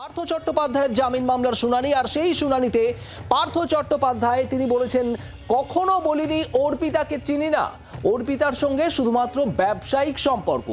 পার্থ চট্টোপাধ্যায়ের জামিন মামলার শুনানি, আর সেই শুনানিতে পার্থ চট্টোপাধ্যায় তিনি বলেছেন, কখনো বলিনি অর্পিতাকে চিনি না। অর্পিতার সঙ্গে শুধুমাত্র ব্যবসায়িক সম্পর্ক।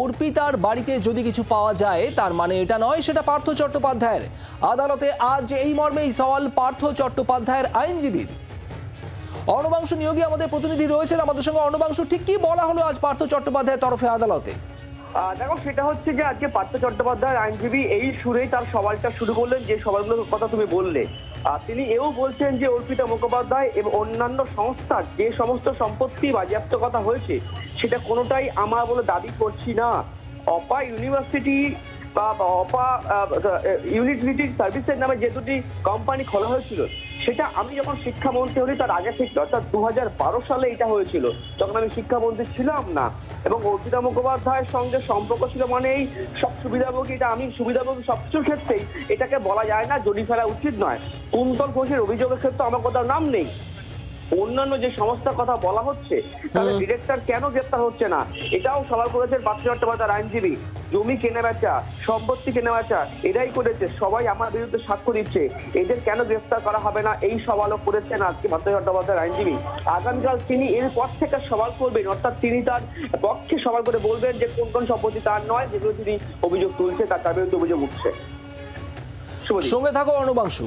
অর্পিতার বাড়িতে যদি কিছু পাওয়া যায়, তার মানে এটা নয়, সেটা পার্থ চট্টোপাধ্যায়ের। আদালতে আজ এই মর্মেই সওয়াল পার্থ চট্টোপাধ্যায়ের আইনজীবীর। অর্ণবাংশু নিয়োগী আমাদের প্রতিনিধি রয়েছেন আমাদের সঙ্গে। অর্ণবাংশু, ঠিক কি বলা হলো আজ পার্থ চট্টোপাধ্যায়ের তরফে আদালতে? দেখো, সেটা হচ্ছে যে আজকে পার্থ চট্টোপাধ্যায়ের আইনজীবী এই সুরেই তার সবালটা শুরু করলেন, যে সবালগুলোর কথা তুমি বললে। তিনি এও বলছেন যে অর্পিতা মুখোপাধ্যায় এবং অন্যান্য সংস্থার যে সমস্ত সম্পত্তি, বাজেয়াপ্ত কথা হয়েছে, সেটা কোনোটাই আমার বলে দাবি করছি না। অপা ইউনিভার্সিটি বা অপা ইউনিটি সার্ভিসের নামে যে দুটি কোম্পানি খোলা হয়েছিল, সেটা আমি যখন শিক্ষামন্ত্রী হলি তার আগে থেকে, অর্থাৎ দু সালে এটা হয়েছিল। তখন আমি শিক্ষামন্ত্রী ছিলাম না, এবং অর্পিতা মুখোপাধ্যায়ের সঙ্গে সম্পর্ক ছিল মানে এই সব সুবিধাভোগী, এটা আমি সুবিধাভোগী সবকিছুর ক্ষেত্রেই, এটাকে বলা যায় না জড়ি ফেলা উচিত নয়। কুন্তল ঘোষের অভিযোগের ক্ষেত্রে আমার কোথাও নাম নেই। অন্যান্য যে সংস্থার কথা বলা হচ্ছে তাহলে ডিরেক্টর কেন গ্রেপ্তার হচ্ছে না? এটাও সবার করেছেন পার্থ চট্টোপাধ্যায়ের আইনজীবী। জমি কেনা বেচা সম্পত্তি কেনা বেচা এটাই করেছে। সবাই আমার বিরুদ্ধে সাক্ষ্য দিচ্ছে। এদের কেন গ্রেফতার করা হবে না? এই সওয়ালও করেছেন আজকে পার্থ চট্টোপাধ্যায়ের আইনজীবী। আগামীকাল তিনি এর পর থেকে সওয়াল করবেন। অর্থাৎ তিনি তার পক্ষে সওয়াল করে বলবেন যে কোন কোন সম্পত্তি তার নয় যেগুলো তিনি অভিযোগ তুলছে তার তার বিরুদ্ধে অভিযোগ উঠছে। সঙ্গে থাকো অর্ণবাংশু